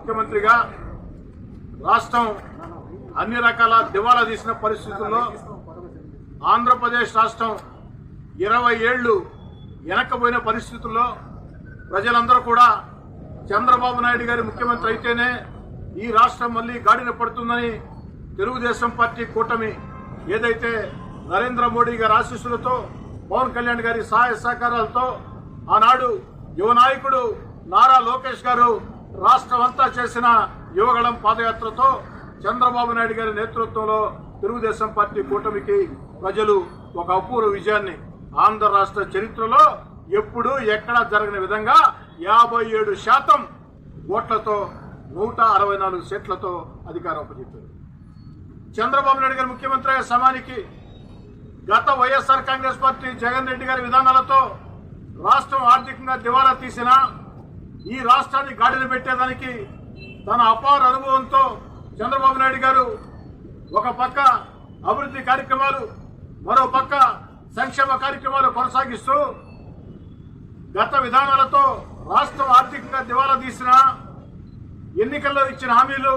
ముఖ్యమంత్రిగా రాష్ట్రం అన్ని రకాల దివాలా తీసిన పరిస్థితుల్లో ఆంధ్రప్రదేశ్ రాష్ట్రం ఇరవై ఏళ్ళు వెనక్కపోయిన పరిస్థితుల్లో ప్రజలందరూ కూడా చంద్రబాబు నాయుడు గారి ముఖ్యమంత్రి అయితేనే ఈ రాష్ట్రం మళ్ళీ గాడిన పడుతుందని తెలుగుదేశం పార్టీ కూటమి ఏదైతే నరేంద్ర మోడీ గారి ఆశీస్సులతో పవన్ కళ్యాణ్ గారి సహాయ సహకారాలతో ఆనాడు యువ నాయకుడు నారా లోకేష్ గారు రాష్ట్రం అంతా చేసిన యువగళం పాదయాత్రతో చంద్రబాబు నాయుడు గారి నేతృత్వంలో తెలుగుదేశం పార్టీ కూటమికి ప్రజలు ఒక అపూర్వ విజయాన్ని ఆంధ్ర రాష్ట్ర చరిత్రలో ఎప్పుడూ ఎక్కడా జరగని విధంగా యాభై ఏడు శాతం ఓట్లతో నూట అరవై నాలుగు సీట్లతో అధికారం అప్పచెప్పారు. చంద్రబాబు నాయుడు గారి ముఖ్యమంత్రి అయ్యే సమయానికి గత వైఎస్ఆర్ కాంగ్రెస్ పార్టీ జగన్ రెడ్డి గారి విధానాలతో రాష్ట్రం ఆర్థికంగా దివాలా తీసిన ఈ రాష్ట్రాన్ని గాడిన పెట్టేదానికి తన అపార అనుభవంతో చంద్రబాబు నాయుడు గారు ఒక పక్క అభివృద్ధి కార్యక్రమాలు మరో పక్క సంక్షేమ కార్యక్రమాలు కొనసాగిస్తూ గత విధానాలతో రాష్ట్రం ఆర్థికంగా దివాలా తీసిన ఎన్నికల్లో ఇచ్చిన హామీలు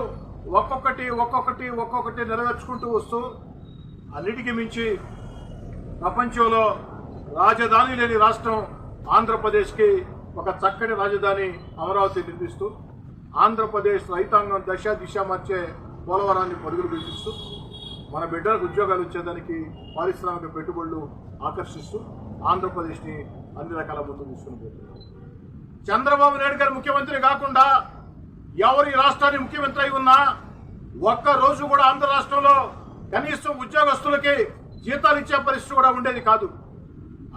ఒక్కొక్కటి ఒక్కొక్కటి ఒక్కొక్కటి నెరవేర్చుకుంటూ వస్తూ అన్నిటికీ మించి ప్రపంచంలో రాజధాని లేని రాష్ట్రం ఆంధ్రప్రదేశ్కి ఒక చక్కటి రాజధాని అమరావతి నిర్మిస్తూ ఆంధ్రప్రదేశ్ రైతాంగం దశ దిశ మార్చే పోలవరాన్ని పరుగులు పెట్టిస్తూ మన బిడ్డలకు ఉద్యోగాలు ఇచ్చేదానికి పారిశ్రామిక పెట్టుబడులు ఆకర్షిస్తూ ఆంధ్రప్రదేశ్ని అన్ని రకాల ముందుకు తీసుకుని పోతున్నారు చంద్రబాబు నాయుడు గారు ముఖ్యమంత్రి కాకుండా ఎవరు ఈ రాష్ట్రాన్ని ముఖ్యమంత్రి అయి ఉన్నా ఒక్క రోజు కూడా ఆంధ్ర రాష్ట్రంలో కనీసం ఉద్యోగస్తులకి జీతాలు ఇచ్చే పరిస్థితి కూడా ఉండేది కాదు.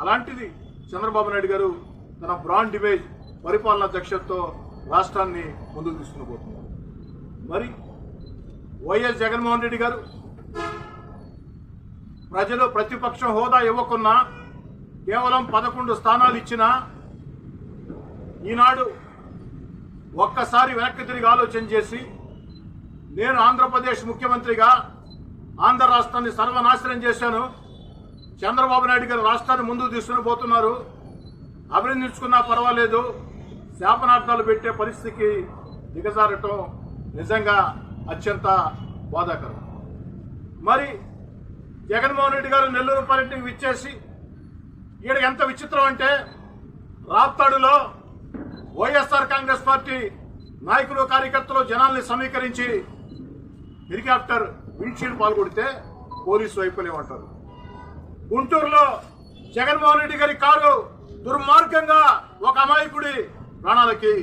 అలాంటిది చంద్రబాబు నాయుడు గారు తన బ్రాండ్ ఇమేజ్ పరిపాలనా దక్షతతో రాష్ట్రాన్ని ముందుకు తీసుకుని పోతున్నారు మరి వైఎస్ జగన్మోహన్ రెడ్డి గారు ప్రజలు ప్రతిపక్షం హోదా ఇవ్వకున్నా కేవలం పదకొండు స్థానాలు ఇచ్చినా ఈనాడు ఒక్కసారి వెనక్కి తిరిగి ఆలోచన చేసి నేను ఆంధ్రప్రదేశ్ ముఖ్యమంత్రిగా ఆంధ్ర రాష్ట్రాన్ని సర్వనాశనం చేశాను. చంద్రబాబు నాయుడు గారు రాష్ట్రాన్ని ముందుకు తీసుకుని పోతున్నారు అభినందించుకున్నా పర్వాలేదు. శాపనార్థాలు పెట్టే పరిస్థితికి దిగజారటం నిజంగా అత్యంత బాధాకరం. మరి జగన్మోహన్ రెడ్డి గారు నెల్లూరు పర్యటనకు విచ్చేసి ఈడ ఎంత విచిత్రం అంటే రాప్తాడులో వైఎస్ఆర్ కాంగ్రెస్ పార్టీ నాయకులు కార్యకర్తలు జనాల్ని సమీకరించి హెలికాప్టర్ విండ్షీల్డ్ పాల్గొడితే పోలీసు వైఫల్యం అంటారు. గుంటూరులో జగన్మోహన్ రెడ్డి గారి కారు దుర్మార్గంగా ఒక అమాయకుడి ప్రాణాలకి